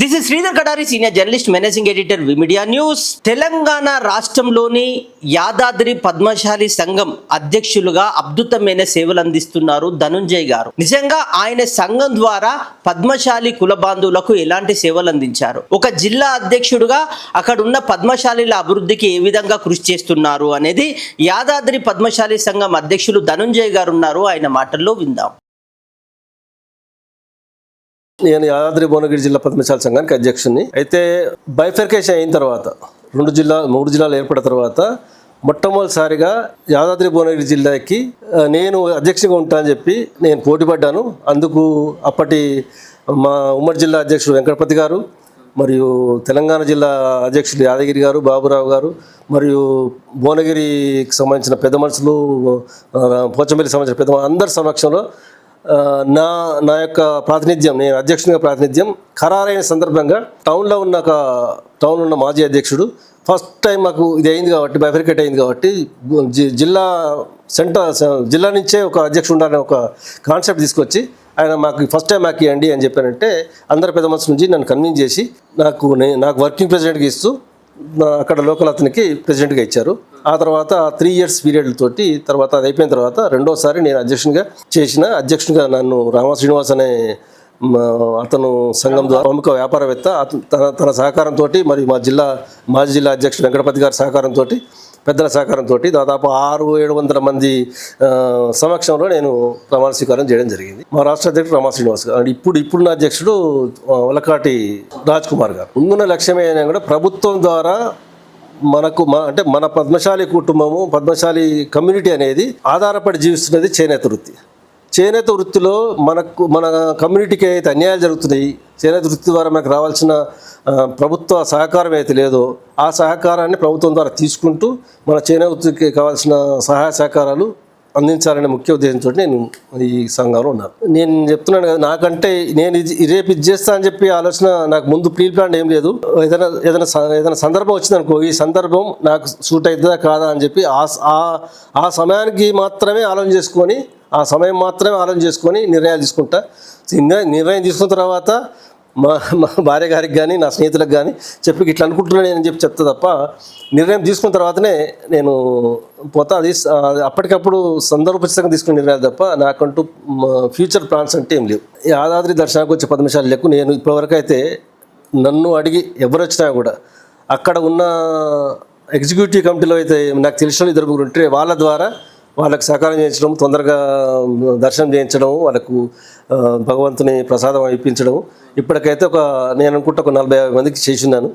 This is Sridhar Kadari senior journalist managing editor V media news Telangana రాష్ట్రంలోని యాదాద్రి పద్మశాలి సంఘం అధ్యక్షులుగా అద్భుతమైన సేవలు అందిస్తున్నారు ధనుంజయ్ గారు. నిజంగా ఆయన సంఘం ద్వారా పద్మశాలి కుల బాంధవులకు ఎలాంటి సేవలు అందించారు? ఒక జిల్లా అధ్యక్షుడుగా అక్కడ ఉన్న పద్మశాలిల అభివృద్ధికి ఏ విధంగా కృషి చేస్తున్నారు అనేది యాదాద్రి పద్మశాలి సంఘం అధ్యక్షులు ధనుంజయ్ గారు ఉన్నారు. ఆయన మాటల్లో విందాం. నేను యాదాద్రి భువనగిరి జిల్లా పద్మశాల సంఘానికి అధ్యక్షుడిని అయితే బైఫర్కేషన్ అయిన తర్వాత రెండు జిల్లా మూడు జిల్లాలు ఏర్పడిన తర్వాత మొట్టమొదటిసారిగా యాదాద్రి భువనగిరి జిల్లాకి నేను అధ్యక్షుడిగా ఉంటా అని చెప్పి నేను పోటీపడ్డాను. అందుకు అప్పటి మా ఉమ్మడి జిల్లా అధ్యక్షుడు వెంకటపతి గారు మరియు తెలంగాణ జిల్లా అధ్యక్షుడు యాదగిరి గారు బాబురావు గారు మరియు భువనగిరికి సంబంధించిన పెద్ద మనుషులు పోచంపల్లికి సంబంధించిన పెద్ద అందరి సమక్షంలో నా నా యొక్క ప్రాతినిధ్యం నేను అధ్యక్షునిగా ప్రాతినిధ్యం ఖరారైన సందర్భంగా టౌన్లో ఉన్న ఒక టౌన్ ఉన్న మాజీ అధ్యక్షుడు ఫస్ట్ టైం మాకు ఇది అయింది కాబట్టి బైఫరికేట్ అయింది కాబట్టి జి- జిల్లా సెంటర్ జిల్లా నుంచే ఒక అధ్యక్షుడు ఉండాలనే ఒక కాన్సెప్ట్ తీసుకొచ్చి ఆయన మాకు ఫస్ట్ టైం మాకు ఇవ్వండి అని చెప్పానంటే అందరి పెద్ద మనసు నుంచి నన్ను కన్విన్స్ చేసి నాకు నాకు వర్కింగ్ ప్రెసిడెంట్కి ఇస్తూ అక్కడ లోకల్ అతనికి ప్రెసిడెంట్గా ఇచ్చారు. ఆ తర్వాత త్రీ ఇయర్స్ పీరియడ్ తోటి తర్వాత అది అయిపోయిన తర్వాత రెండోసారి నేను అధ్యక్షునిగా చేసిన అధ్యక్షునిగా నన్ను రామ శ్రీనివాస్ అనే మా అతను సంఘం ద్వారా ప్రముఖ వ్యాపారవేత్త తన తన సహకారంతో మరి మా జిల్లా మాజీ జిల్లా అధ్యక్షుడు వెంకటపతి గారి సహకారంతో పెద్దల సహకారంతో దాదాపు ఆరు ఏడు వందల మంది సమక్షంలో నేను ప్రమాణ స్వీకారం చేయడం జరిగింది. మా రాష్ట్ర అధ్యక్షుడు రమా శ్రీనివాస్ గారు. అండ్ ఇప్పుడు ఇప్పుడున్న అధ్యక్షుడు వలకాటి రాజ్ కుమార్ గారు. ముందున్న లక్ష్యం అయినా కూడా ప్రభుత్వం ద్వారా మనకు మా అంటే మన పద్మశాలి కుటుంబము పద్మశాలి కమ్యూనిటీ అనేది ఆధారపడి జీవిస్తున్నది చేనేత వృత్తి. చేనేత వృత్తిలో మనకు మన కమ్యూనిటీకి అయితే అన్యాయాలు జరుగుతున్నాయి చేనేత వృత్తి ద్వారా మనకు రావాల్సిన ప్రభుత్వ సహకారం అయితే లేదో ఆ సహకారాన్ని ప్రభుత్వం ద్వారా తీసుకుంటూ మన చేనేత వృత్తికి కావాల్సిన సహాయ సహకారాలు అందించాలనే ముఖ్య ఉద్దేశంతో నేను ఈ సంఘంలో ఉన్నాను. నేను చెప్తున్నాను కదా నాకంటే నేను ఇది రేపు ఇది చేస్తా అని చెప్పి ఆలోచన నాకు ముందు ప్రీ ప్లాన్ ఏం లేదు. ఏదైనా ఏదైనా స- ఏదైనా సందర్భం వచ్చిందనుకో ఈ సందర్భం నాకు సూట్ అవుతుందా కాదా అని చెప్పి ఆ ఆ- సమయానికి మాత్రమే ఆలోచన చేసుకొని ఆ సమయం మాత్రమే ఆలోచన చేసుకొని నిర్ణయాలు తీసుకుంటా. నిర్ణయం తీసుకున్న తర్వాత మా మా భార్య గారికి కానీ నా స్నేహితులకు కానీ చెప్పి ఇట్లా అనుకుంటున్నాను నేను చెప్పి చెప్తా తప్ప నిర్ణయం తీసుకున్న తర్వాతనే నేను పోతా. అది అప్పటికప్పుడు సందర్భోచితంగా తీసుకున్న నిర్ణయాలు తప్ప నాకంటూ ఫ్యూచర్ ప్లాన్స్ అంటే ఏం లేవు. యాదాద్రి దర్శనానికి వచ్చే పది నిమిషాలు లేకు నేను ఇప్పటివరకు అయితే నన్ను అడిగి ఎవరు వచ్చినా కూడా అక్కడ ఉన్న ఎగ్జిక్యూటివ్ కమిటీలో అయితే నాకు తెలిసిన ఇద్దరు ముగ్గురు ఉంటే వాళ్ళ ద్వారా వాళ్ళకి సహకారం చేయించడం తొందరగా దర్శనం చేయించడం వాళ్ళకు భగవంతుని ప్రసాదం ఇప్పించడం ఇప్పటికైతే ఒక నేను అనుకుంటే ఒక నలభై యాభై మందికి చేసినాను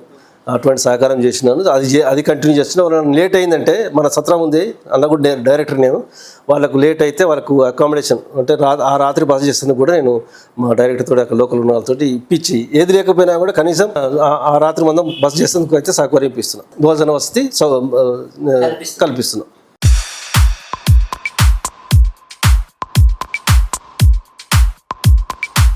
అటువంటి సహకారం చేసినాను. అది అది కంటిన్యూ చేస్తున్నా. లేట్ అయిందంటే మన సత్రం ఉంది అన్న కూడా డై- డైరెక్టర్ నేను. వాళ్ళకు లేట్ అయితే వాళ్ళకు అకామిడేషన్ అంటే రా ఆ రాత్రి బస చేస్తుంది కూడా నేను మా డైరెక్టర్ అక్కడ లోకల్ ఉన్న వాళ్ళతో ఇప్పించి. ఏది లేకపోయినా కూడా కనీసం ఆ- రాత్రి మందం బస చేసేందుకు అయితే సహకారం ఇప్పిస్తున్నాం. భోజన వసతి సౌ- కల్పిస్తున్నాం.